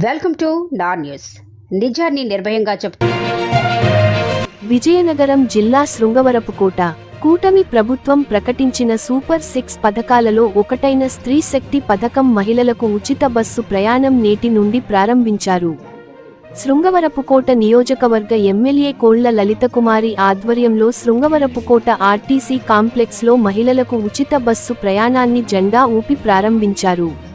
Welcome to నా news. నిజాన్ని నిర్భయంగా చెప్తూ విజయనగరం జిల్లా శృంగవరపుకోట కూటమి ప్రభుత్వం ప్రకటించిన సూపర్ సిక్స్ పథకాలలో ఒకటైన స్త్రీ శక్తి పథకం మహిళలకు ఉచిత బస్సు ప్రయాణం నేటి నుండి ప్రారంభించారు. శృంగవరపుకోట నియోజకవర్గ ఎమ్మెల్యే కోళ్ళ లలితకుమారి ఆధ్వర్యంలో శృంగవరపుకోట ఆర్టీసీ కాంప్లెక్స్లో మహిళలకు ఉచిత బస్సు ప్రయాణాన్ని జెండా ఊపి ప్రారంభించారు.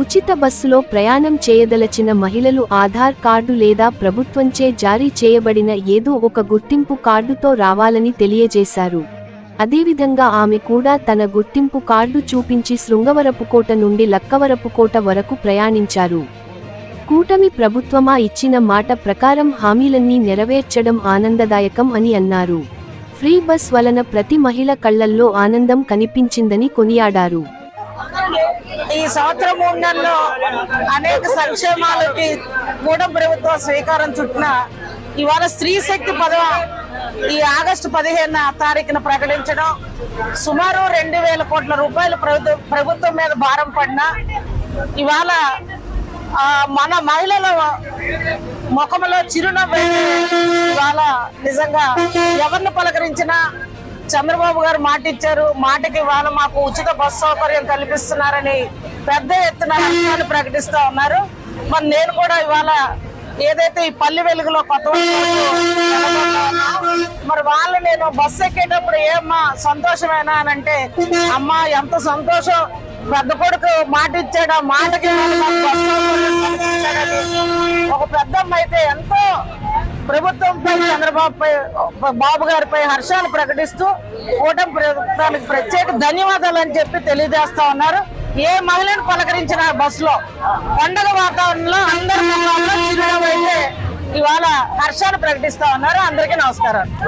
ఉచిత బస్సులో ప్రయాణం చేయదలచిన మహిళలు ఆధార్ కార్డు లేదా ప్రభుత్వంచే జారీ చేయబడిన ఏదో ఒక గుర్తింపు కార్డుతో రావాలని తెలియజేశారు. అదేవిధంగా ఆమె కూడా తన గుర్తింపు కార్డు చూపించి శృంగవరపుకోట నుండి లక్కవరపుకోట వరకు ప్రయాణించారు. కూటమి ప్రభుత్వమా ఇచ్చిన మాట ప్రకారం హామీలన్నీ నెరవేర్చడం ఆనందదాయకం అని అన్నారు. ఫ్రీ బస్ వలన ప్రతి మహిళ కళ్ళల్లో ఆనందం కనిపించిందని కొనియాడారు. ఈ సంవత్సరం మూడు అనేక సంక్షేమాలకి కూడా ప్రభుత్వం శ్రీకారం చుట్టిన ఇవాళ స్త్రీ శక్తి పదవ ఈ ఆగస్టు పదిహేను తారీఖున ప్రకటించడం సుమారు రెండు వేల కోట్ల రూపాయలు ప్రభుత్వం ప్రభుత్వం మీద భారం పడిన ఇవాళ మన మహిళల ముఖంలో చిరునవ్వు ఇవాళ నిజంగా ఎవరిని పలకరించినా చంద్రబాబు గారు మాట ఇచ్చారు మాటకి ఇవాళ మాకు ఉచిత బస్సు సౌకర్యం కల్పిస్తున్నారని పెద్ద ఎత్తున లక్ష్యాలు ప్రకటిస్తా ఉన్నారు. మరి నేను కూడా ఇవాళ ఏదైతే ఈ పల్లె వెలుగులో కొత్త మరి వాళ్ళు నేను బస్సు ఎక్కేటప్పుడు ఏమ్మా సంతోషమేనా అని అంటే అమ్మ ఎంత సంతోషం. పెద్ద కొడుకు మాట ఇచ్చాడు ఆ మాటకి ఒక పెద్దమ్మ అయితే ఎంతో ప్రభుత్వంపై చంద్రబాబుపై బాబు గారిపై హర్షాలు ప్రకటిస్తూ కూటమి ప్రభుత్వానికి ప్రత్యేక ధన్యవాదాలు అని చెప్పి తెలియజేస్తా ఉన్నారు. ఏ మహిళను పలకరించిన బస్సులో పండగ వాతావరణంలో అందరి ఇవాళ హర్షాలు ప్రకటిస్తా ఉన్నారు. అందరికీ నమస్కారం